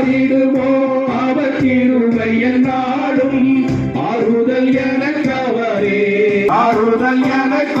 மாறிடுமோ அவர் கிருபை என்னாலும் ஆறுதல் எனக்கு அவரே. ஆறுதல் எனக்கு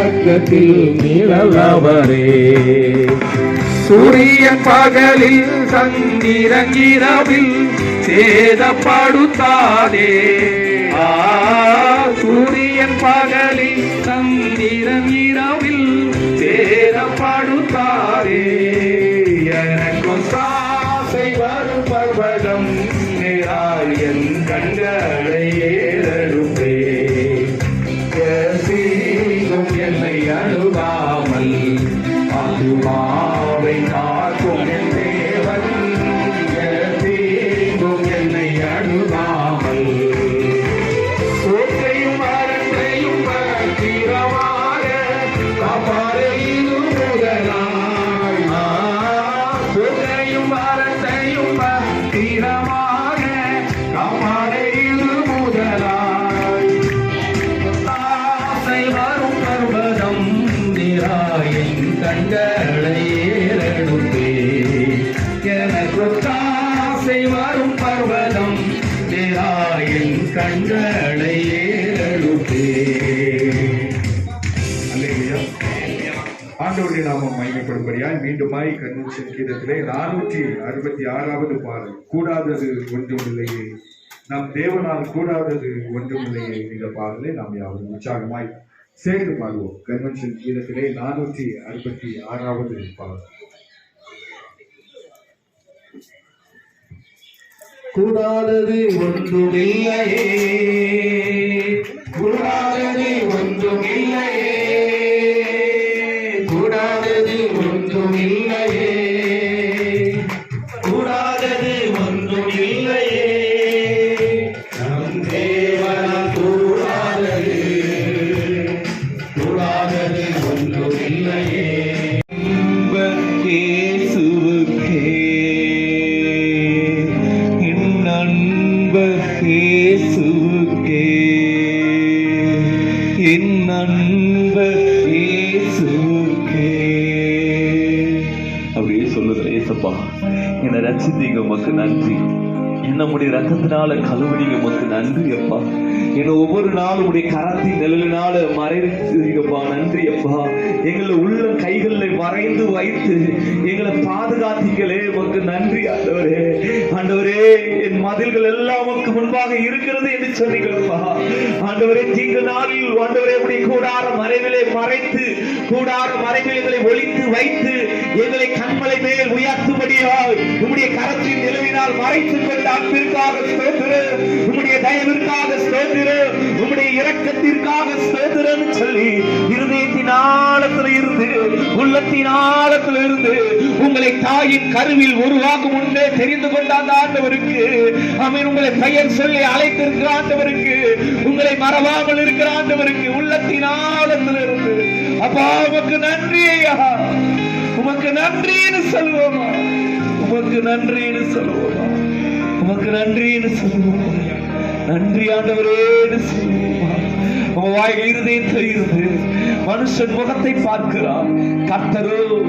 உறங்காரே நிழலவரே. வலுவாமல் சூரியன் பகலில் சந்திரன் இரவில் சேதப்படுத்தாதே சூரியன் பகலில் சந்திரன் இரவில் சேதப்படுத்தாதே. எனக்கும் சாசை வரும் பர்வதம் நிராயன் கண்களை அணுகாமல் அதுவாவை கண்களை ஏறெடுப்பே அல்லேலூயா. நாமம் மயமைப்படும்படியாய் மீண்டுமாய் கன்வென்ஷன் கீதத்திலே நானூற்றி அறுபத்தி ஆறாவது பாடல் கூடாதது ஒன்றுமில்லையே நம் தேவனால் கூடாதது ஒன்றுமில்லையே இந்த பாடலை நாம் யாரும் உற்சாகமாய் சேர்ந்து பாடுவோம் கன்வென்ஷன் கீதத்திலே நானூற்றி அறுபத்தி ஆறாவது பாடல் கூடாதது ஒன்றுமில்லையே. கூடாதது ஒன்றுமில்லையே. கூடாதது ஒன்றுமில்லையே. நண்பர் என் நண்பர் இயேசுவுக்கே. அப்படியே சொல்லுகிற ஏசப்பா என்னை ரசித்தீங்க உமக்கு நன்றி. நம்முடைய ரத்தத்தினால கழுவுனீங்க உமக்கு நன்றி அப்பா. என்னை ஒவ்வொரு நாளும் உடைய கரத்தின் நிழலினால மறைந்தீங்கப்பா நன்றி அப்பா. எங்களை உள்ள கைகளில் மறைந்து வைத்து எங்களை பாதுகாத்தீங்களே உமக்கு நன்றி ஆண்டவரே. ஆண்டவரே என் மதில்கள் எல்லாம் உமக்கு முன்பாக இருக்கிறது என்று சொன்னீங்கப்பா ஆண்டவரே தீங்கு நாளில் ஆண்டவரே அப்படி கூடார மறைவிலே மறைத்து கூடார மறைவிலே ஒழித்து வைத்து எங்களை கண்மலை மேல் உயர்த்தும்படியாய் உம்முடைய கரத்தில் நிலவினால் மறைத்து கொண்ட அன்பிற்காக உம்முடைய தயவிற்காக உம்முடைய இரக்கத்திற்காக ஸ்தோத்திரம் சொல்லி இருதயத்தின் ஆழத்துல இருந்து உள்ளத்தின் ஆழத்துல இருந்து உங்களை தாயின் கருவில் உருவாக்கும் முன்பே தெரிந்து கொண்ட அந்த ஆண்டவருக்கு அவன் உங்களை பெயர் சொல்லி அழைத்திருக்கிற ஆண்டவருக்கு உங்களை மறவாமல் இருக்கிற ஆண்டவருக்கு உள்ளத்தின் ஆழத்துல இருந்து அப்பா உமக்கு நன்றி ஐயா. உமக்கு நன்றின்னு சொல்லுவோமா? உமக்கு நன்றின்னு சொல்லுவோம். உமக்கு நன்றின்னு சொல்லுவோமா. நன்றி ஆண்டவரேன்னு சொல்லுவோமா. உங்க வாயில் இருதயம் தெரிகிறது மனுஷன் முகத்தை பார்க்கிறான் கத்தரோ